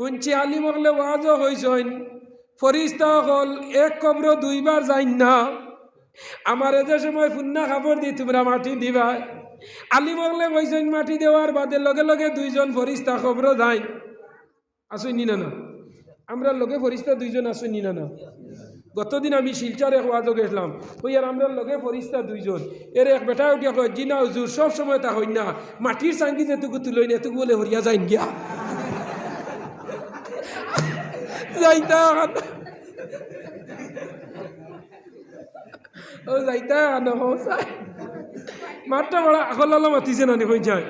শুনছি আলি মগলে ওয়াজও হয়েছেন ফরিস্তা হল, এক কবর দুইবার যাইন না। আমার যে সময় ফুন্না খাবার দি, তোমরা মাটি দিবা। আলি মগলে কইছেন মাটি দেওয়ার বাদে লগে লগে দুইজন ফরিস্তা খবর যাই আসুন নি না না আমরা লগে ফরিস্তা দুইজন আসুন নি না না গতদিন আমি শিলচারে ওয়াজও গেছিলাম। ওই আর আমরা লগে ফরিস্তা দুইজন। এর এক বেটা উঠিয়া কয় জিনা হুজুর, সব সময় তা হইন না। মাটির সাঙ্গি যেটুকু তুলই না এটুকু বলে হরিয়া যাইন গিয়া। যাইতা যাইতা মাঠটা বড় আকলালো মাতিছে না কই যায়।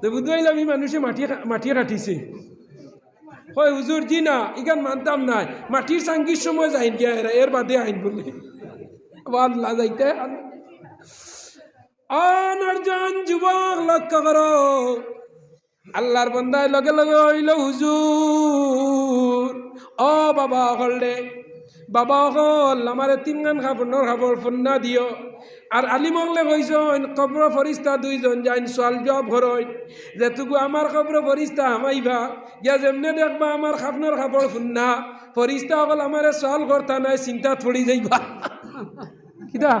তো বুঝতে আমি মানুষে মাটি মাটিয়ে কাটিছে হয় হুজুর জি না ইখান মানতাম নাই। মাটির সাঙ্গির সময় যাইন গিয়া এরা এর বাদে আইন বলে। আল্লাহ যাইতে অনর্জন যুবক লক্ষ্য করো আল্লাহর বন্দায় লগে লগে হইল হুজুর ও বাবা হলডে বাবা হল আমার তিনগান খাবর খাবর ফন্না দিও আর আলিমংলে কইসন কবর ফরিস্তা দুইজন যাইন সোয়াল জব হরইন যেটুকু আমার কবর ফরিস্তা হামাইবা, গিয়া যেমনে দেখবা আমার খাপনর খাবর ফুন্না ফরিস্তা হল আমার সোয়াল করতা নাই, চিন্তা থড়ি যাইবা। কিদা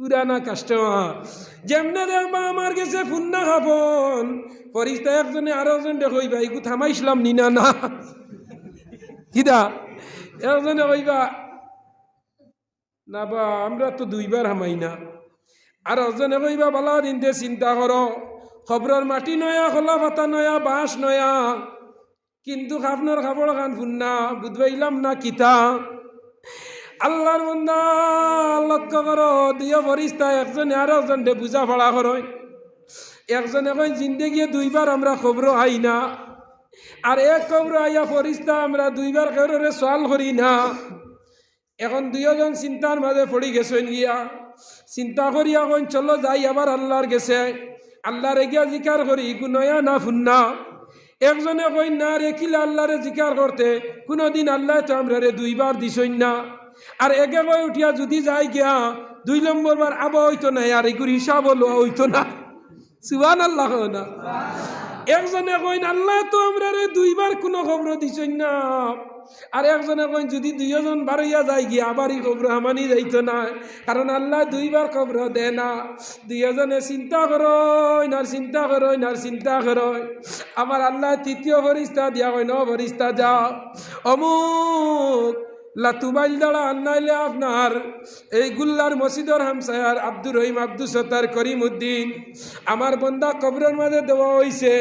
পুরানা কাস্টমার যেমনে দেখবা আমার গেছে ফুন্না খাবন ফরিস্তা একজনে আরও জন দেখইবা ইগু থামাইছিলাম নিনা না। কিদা একজনে কইবা না বা, আমরা তো দুইবার হামাই না। আর একজনে কইবা বালা দিনতে চিন্তা করো, খবরের মাটি নয়া, খোলা পাতা নয়া, বাঁশ নয়া। কিন্তু খাপনর খাবড় খান ফুন্না বুধবাইলাম না কিতা। আল্লাহর বন্দা, লক্ষ্য করো দুই ফরিস্তা একজনে আর একজনে বুঝা ফড়া করো একজনে কই জিন্দেগিয়ে দুইবার আমরা খবর আই না। আর এক খবর আইয়া ফরিস্তা, আমরা দুইবার খবরে সোয়াল করি না। এখন দুইজন চিন্তার মাঝে পড়ি গেছেন গিয়া। চিন্তা করিয়া কইন, চলো যাই, আবার আল্লাহর গেছে। আল্লাহরে গিয়া জিকার করি গুনয়া না ফুন্না। একজনে কই না রে, কিলা আল্লাহরে জিকার করতে? কোনোদিন আল্লাহ তো আমরা রে দুইবার দিছই না। আর একে কই উঠিয়া, যদি যাই গিয়া, দুই নম্বর বার আবা হইতো না, আর এগুর হিসাব লওয়া হইতো না। সুবান আল্লাহ না। একজনে কইন, আল্লাহ, তো আমরা রে দুইবার কোনো খবর দিছই না। আর একজনে কইন, যদি দুইজন বারইয়া যায় গিয়া, আবারই খবর হামানি যাইতো না। কারণ আল্লাহ দুইবার খবর দে না। দুইজনে চিন্তা করইন আর চিন্তা করইন আর চিন্তা করই। আমার আল্লাহ তৃতীয় ফরিস্তা দিয়া কইন ফরিস্তা যাও। অমুক লাতুবাইল দাঁড়া আন্নাইলে আপনার এই গুল্লার মসজিদর হামসায়ার আব্দুর রহিম আব্দুল সত্তার করিম উদ্দিন আমার বন্দা কবরের মাঝে দেওয়া হয়েছে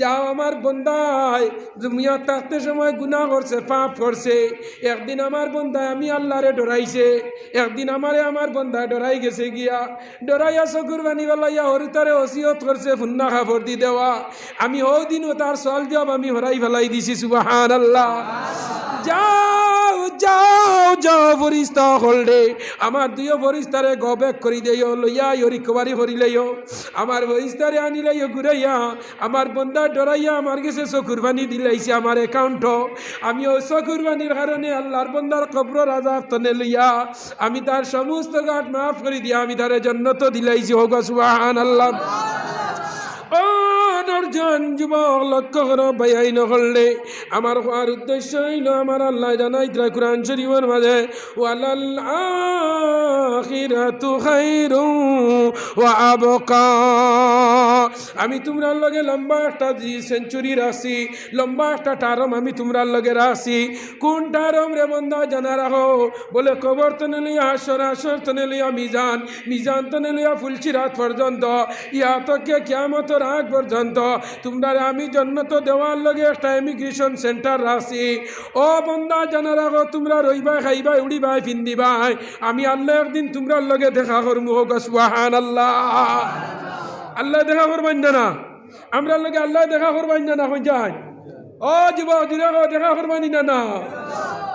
যাও আমার বন্দায় মিয়া থাকতে সময় গুণা করছে, পাপ করছে। একদিন আমার বন্দায় আমি আল্লাহরে ডরাইছে, একদিন আমারে আমার বন্দায় ডরাই গেছে গিয়া। ডরাইয়া চকুর বানি বেলাইয়া হরিতারে ওসিয়ত করছে, ফুন্না খাবর দি দেওয়া। আমি ও দিনও তার সল জব আমি হরাই ফেলাই দিছি সুবাহান আল্লাহ যাও যাও যাও ফরিস্তা হলডে আমার দুইও ফরিস্তারে গবেক করি দেয়, লইয়া ইয় রিকভারি করিলেও আমার ফরিস্তারে আনিলে ঘুরাইয়া, আমার বন্দা ডরাইয়া, আমার গেছে চকুরবানি দিলাইছে আমার অ্যাকাউন্ট আমি ওই চকুরবানির কারণে আল্লাহর বন্দার কবর রাজার তনে লইয়া, আমি তার সমস্ত ঘাট মাফ করে দিয়া, আমি তার জন্নত দিলাইছি হোক সুবাহান আল্লাহ অনর্জন যুবক লক্ষ্য করো বাইয়াই নকরলে আমার হওয়ার উদ্দেশ্য হইল আমার আল্লাহ জানাই ত্রা কোরআন শরীফের মাঝে, ওয়ালাল আখিরাতু খাইরু ওয়া আবকা। আমি তোমরা লগে লম্বা একটা সেঞ্চুরি রাখছি, লম্বা একটা টারম আমি তোমরা লগে রাখছি। কোন টারম রে বন্ধা জানা রাখো? বলে, কবর তো নিলিয়া হাসর হাসর তো নিলিয়া মিজান মিজান তো নিলিয়া ফুলছি রাত পর্যন্ত, ইয়া তো কে কেমতর আগ পর্যন্ত। তোমরা আমি জন্নত দেওয়ার লগে একটা ইমিগ্রেশন সেন্টার রাখছি। ও বন্দা জানা রাখো তোমরা রইবাই খাইবাই উড়িবাই ফিন্দিবাই আমি আল্লাহ একদিন তোমরার লগে দেখা কর হোক সুহান আল্লাহ আল্লাহ দেখা করবেন না আমরা লগে আল্লাহ দেখা করবেন না হয়ে যায়? ও যুবক যুবক দেখা করবানি না না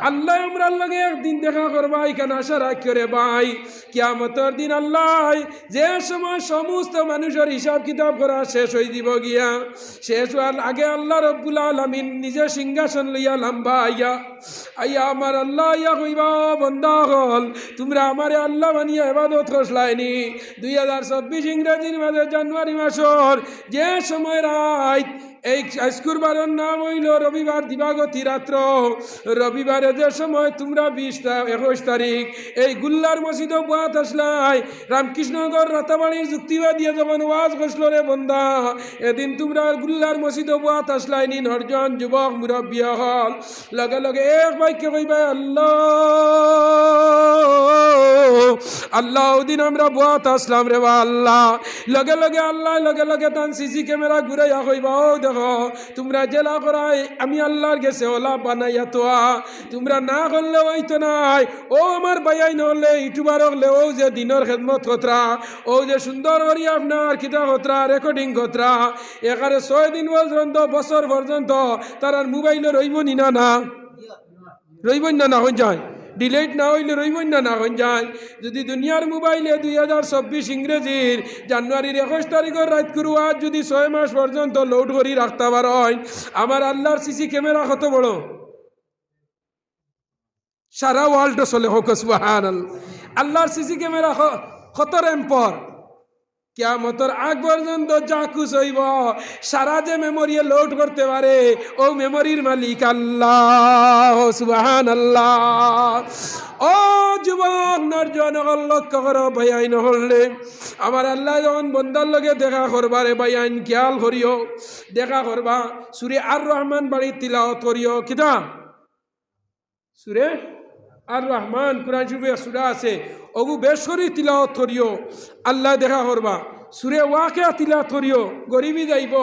আল্লাহ আমরা লগে একদিন দেখা করবা এখানে আশা রাখি রে ভাই কিয়ামতর দিন আল্লাহ যে সময় সমস্ত মানুষের হিসাব কিতাব করা শেষ হয়ে দিব গিয়া, শেষ হওয়ার আগে আল্লাহ রব্বুল আলমিন নিজে সিংহাসন লইয়া লম্বা আইয়া আইয়া আমার আল্লাহ ইয়া কইবা, বন্ধা হল, তোমরা আমারে আল্লাহ বানিয়া এবাদত করসলাইনি দুই হাজার চব্বিশ ইংরেজির মাঝে জানুয়ারি মাসর, যে সময় রাত এই শুক্রবারের নাম হইল রবিবার দিবাগতি রাত্র। রবিবারে যে সময় তোমরা বিশ একুশ তারিখ এই গুল্লার মসজিদে বাত আসলাই রামকৃষ্ণগর রাতাবাড়ির যুক্তিবাদী যখন ওয়াজ করছিল রে বন্দা। এদিন তোমরা গুল্লার মসজিদে বাত আসলাই নিন নরজন যুবক মুরব্বী হল। লগে লগে এক বাক্যে কইবা, আল্লাহ আল্লাহ ওদিন আমরা বাত আসলাম রে বা আল্লাহ। লগে লগে আল্লাহ, লগে লগে তান সিসি ক্যামেরা ঘুরাইয়া কইবা, ও দেখো তোমরা জেলা করাই আমি আল্লাহর গেছে ওলা বানাইয়া তোমরা না নাই। ও আমার বাইয়াই নহলে ইউটিউবার হলে, ও যে দিনের খেদমত কতরা, ও যে সুন্দর করি আপনার কিতা কতরা রেকর্ডিং কতরা এখানে ছয় দিন পর্যন্ত, বছর পর্যন্ত, তার মোবাইলে রইব নি না না? রইবন না না হন যায়। ডিলেট না হইলে রইবেন না না হইন যায়। যদি দুনিয়ার মোবাইলে দুই হাজার চব্বিশ ইংরেজির জানুয়ারির একুশ তারিখের রাত করুয়ার যদি ছয় মাস পর্যন্ত লোড করি রাখতে পারেন আমার আল্লাহর সিসি ক্যামেরা কত বড়? সারা ওয়ার্ল্ড চলে হোক আল্লাহর সিসি ক্যামেরা কত র্যাম্পর কেমতর আগ পর্যন্ত যা খুশ হইব, সারা যে মেমোরি লোড করতে পারে, ও মেমোরির মালিক আল্লাহ সুবাহান আল্লাহ ও যুবক নর্জন লক্ষ্য করো ভাইয়াই নহলে আমার আল্লাহ যখন বন্দার লগে দেখা করবারে ভাইয়াইন খেয়াল করিও। দেখা করবা, সুরে আর রহমান বাড়ির তিলাওত করিও। কিতা? সুরে আর রহমান কোরআন শরীফে সুরা আছে। অগু বেসরি তিলাওত করিও আল্লাহ দেখা করবা। সুরে ওয়াকে তিলাওত করিও গরিবি যাইব।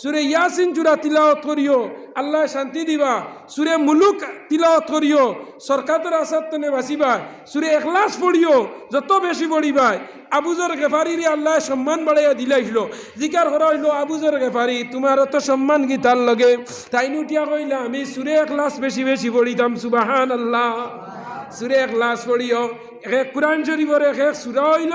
সুরে ইয়াসিন চূড়া তিলাওত করিও আল্লাহ শান্তি দিবা। সুরে মুলুক তিলাওত করিও সরকারের আসার তনে বাঁচিবা। সুরে এখলাস পড়িও। যত বেশি পড়িবাই আবুজর গেফারিরে আল্লাহ সম্মান বাড়াইয়া দিলাইছিল। জিকার করা হইল আবুজর গেফারি, তোমার অত সম্মান গীতার লগে? তাই নুটিয়া কইলা, আমি সুরে এখলাস বেশি বেশি পড়িতাম সুবাহান আল্লাহ সুরে এখলাস পড়িও। এক এক কোরআন শরীফর এক এক সুরা হইল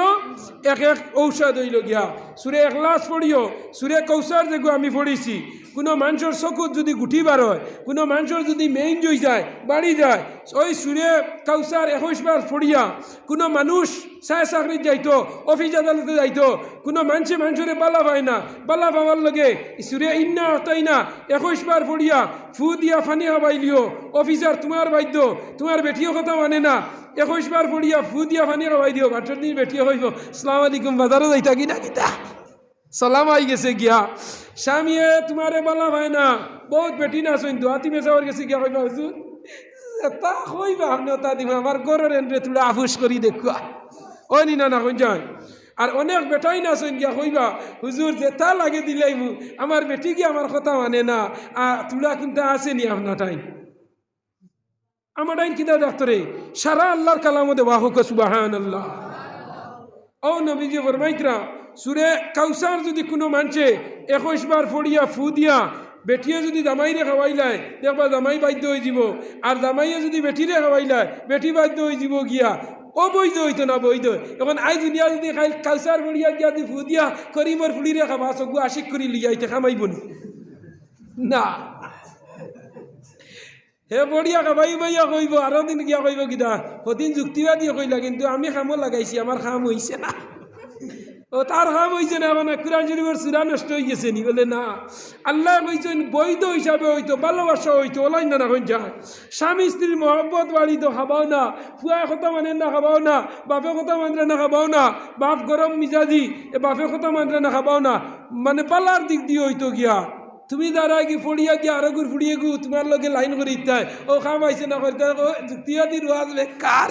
এক এক ঔষধ হইল গিয়া। সুরে এখলাস পড়িও। সুরে কৌশার যেগু আমি পড়িছি। কোনো মানুষের চকুত যদি গুটি বার হয়, কোনো মানুষের যদি মেইন জই যায়, বাড়ি যায়, ওই সুরে কাউসার একুশ বার ফড়িয়া কোনো মানুষ চায় চাকরিত যাইতো অফিস আদালতে যাইতো, কোনো মানুষে মানুষের বালা পায় না বালা পাওয়ার লগে সুরে ইন্না হতাই না, একুশ বার ফড়িয়া ফু দিয়া ফানি হাবাইলিও অফিসার তোমার বাধ্য তোমার বেটিও কথা মানে না, একুশ বার ফড়িয়া ফু দিয়া ফানি হাবাই দিও বাটার দিন বেটিও হইব সালাম আলাইকুম বাজারও যাইতা কিনা কিতা? সালাম আই গেছে গিয়া। স্বামীয়ে তোমারে বলা ভাই না, বহুত বেটি না শুন দোয়াতি মেসাওয়ার গেছে গিয়া কইবা হুজুর তা কইবা আপনি তা দিবা আমার গরের এন্দ্রে তুলে আফুস করি দেখুয়া। ওই নি না না কই যাই আর অনেক বেটাই না শুন গিয়া কইবা, হুজুর যে তা লাগে দিলাই মু আমার বেটি কি আমার কথা মানে না, আর তুলা কিন্তু আসেনি আপনার টাইম আমার টাইম কিনা ডাক্তারে, সারা আল্লাহর কালামতে বাহুক সুবাহান আল্লাহ ও নবীজি ফরমাইতরা সুরে কাউসার যদি কোনো মানছে একুশ বার ফড়িয়া ফু দিয়া বেটিয়ে যদি জামাইরে খাওয়াইলায় দেখবা জামাই বাধ্য হয়ে যাব আর জামাইয়ে যদি বেটিরে খাওয়াইলায় বেটি বাধ্য হয়ে যাব গিয়া। ও বৈধ হইতো না বৈধ। এখন আই দুনিয়া যদি খাই কাউসার ফড়িয়া গিয়া যদি ফু দিয়া করিমর ফুলিরে খাবা চকু আশিক করি লিয়াইতে খামাইব নি? হে বঢ়িয়া কাবাই বাইয়া কইব আরও দিন গিয়া কইব কিতা সদিন যুক্তিবাদী কইলা, কিন্তু আমি খামো লাগাইছি আমার খাম হইছে না। ও তার খাম হইছে না মানে কুরআন শরীফের সুরা নষ্ট হয়ে গেছে নি, বলে না। আল্লাহ কইছেন, বৈধ হিসাবে হইতো, ভালোবাসা হইতো ওলাই না না যায় স্বামী স্ত্রীর মহব্বত বাড়ি তো খাবাও না, ফুয়া কথা মানে না, খাবাও না বাপে কথা মানরে না, খাবাও না, বাপ গরম মিজাজি, এ বাপে কথা মানরে না, খাবাও না। মানে পালার দিক দিয়ে হইতো গিয়া। তুমি দাঁড়া কি ফড়িয়া কি আরও গুর ফুড়িয়ে গু তোমার লগে লাইন করে ইত্যায় ও খাম আইসে না করতে যুক্তিবাদী রোয়াজ বেকার।